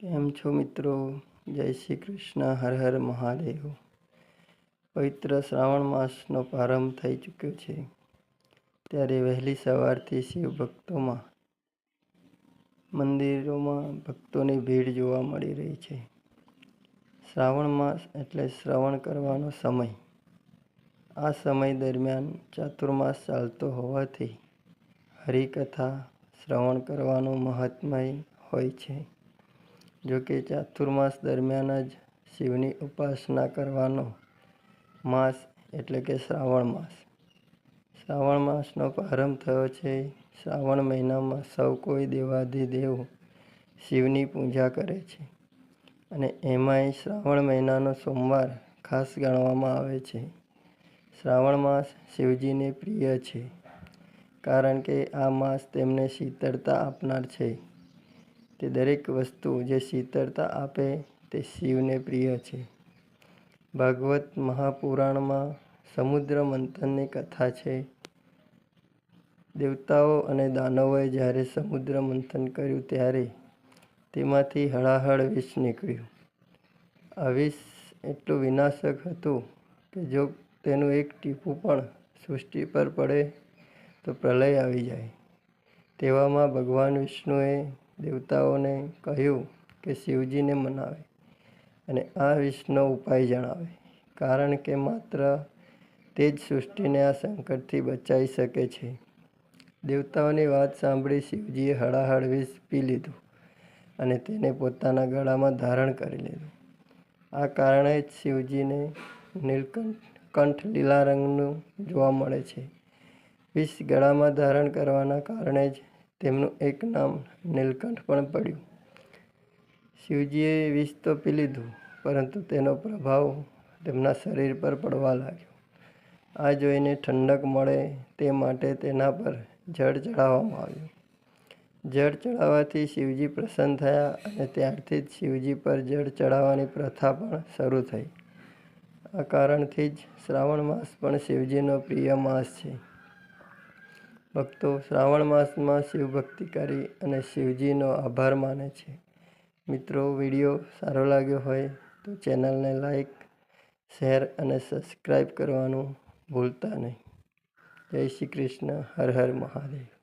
કેમ છો મિત્રો? જય શ્રી કૃષ્ણ. હર હર મહાદેવ. પવિત્ર શ્રાવણ માસનો પ્રારંભ થઈ ચૂક્યો છે. ત્યારે વહેલી સવારથી શિવ ભક્તોમાં, મંદિરોમાં ભક્તોની ભીડ જોવા મળી રહી છે. શ્રાવણ માસ એટલે શ્રવણ કરવાનો સમય. આ સમય દરમિયાન ચાતુર્માસ ચાલતો હોવાથી હરિકથા શ્રવણ કરવાનું મહાત્મય હોય છે. જોકે ચાતુર્માસ દરમિયાન જ શિવની ઉપાસના કરવાનો માસ એટલે કે શ્રાવણ માસ. શ્રાવણ માસનો પ્રારંભ થયો છે. શ્રાવણ મહિનામાં સૌ કોઈ દેવાધિદેવ શિવની પૂજા કરે છે અને એમાંય શ્રાવણ મહિનાનો સોમવાર ખાસ ગણવામાં આવે છે. શ્રાવણ માસ શિવજીને પ્રિય છે કારણ કે આ માસ તેમને શીતળતા આપનાર છે. તે દરેક વસ્તુ જે શીતળતા આપે તે શિવને પ્રિય છે. ભાગવત મહાપુરાણમાં સમુદ્ર મંથનની કથા છે. દેવતાઓ અને દાનવોએ જ્યારે સમુદ્ર મંથન કર્યું ત્યારે તેમાંથી હળાહળ વિષ નીકળ્યું. આ વિષ એટલું વિનાશક હતું કે જો તેનું એક ટીપું પણ સૃષ્ટિ પર પડે તો પ્રલય આવી જાય. તેવામાં ભગવાન વિષ્ણુએ દેવતાઓને કહ્યું કે શિવજીને મનાવે અને આ વિષનો ઉપાય જણાવે. કારણ કે માત્ર તે જ સૃષ્ટિને આ સંકટથી બચાવી શકે છે. દેવતાઓની વાત સાંભળી શિવજીએ હળાહળ વિષ પી લીધું અને તેને પોતાના ગળામાં ધારણ કરી લીધું. આ કારણે જ શિવજીને નીલકંઠ કંઠ લીલા રંગનું જોવા મળે છે. વિષ ગળામાં ધારણ કરવાના કારણે જ તેમનું એક નામ નીલકંઠ પણ પડ્યું. શિવજીએ વિષ તો પી લીધું, પરંતુ તેનો પ્રભાવ તેમના શરીર પર પડવા લાગ્યો. આ જોઈને ઠંડક મળે તે માટે તેના પર જળ ચડાવવામાં આવ્યું. જળ ચડાવવાથી શિવજી પ્રસન્ન થયા અને ત્યારથી જ શિવજી પર જળ ચડાવવાની પ્રથા પણ શરૂ થઈ. આ કારણથી જ શ્રાવણ માસ પણ શિવજીનો પ્રિય માસ છે. ભક્તો શ્રાવણ માસમાં શિવભક્તિ કરી અને શિવજીનો આભાર માને છે. મિત્રો, વીડિયો સારો લાગ્યો હોય તો ચેનલને લાઈક, શેર અને સબસ્ક્રાઈબ કરવાનું ભૂલતા નહીં. જય શ્રી કૃષ્ણ. હર હર મહાદેવ.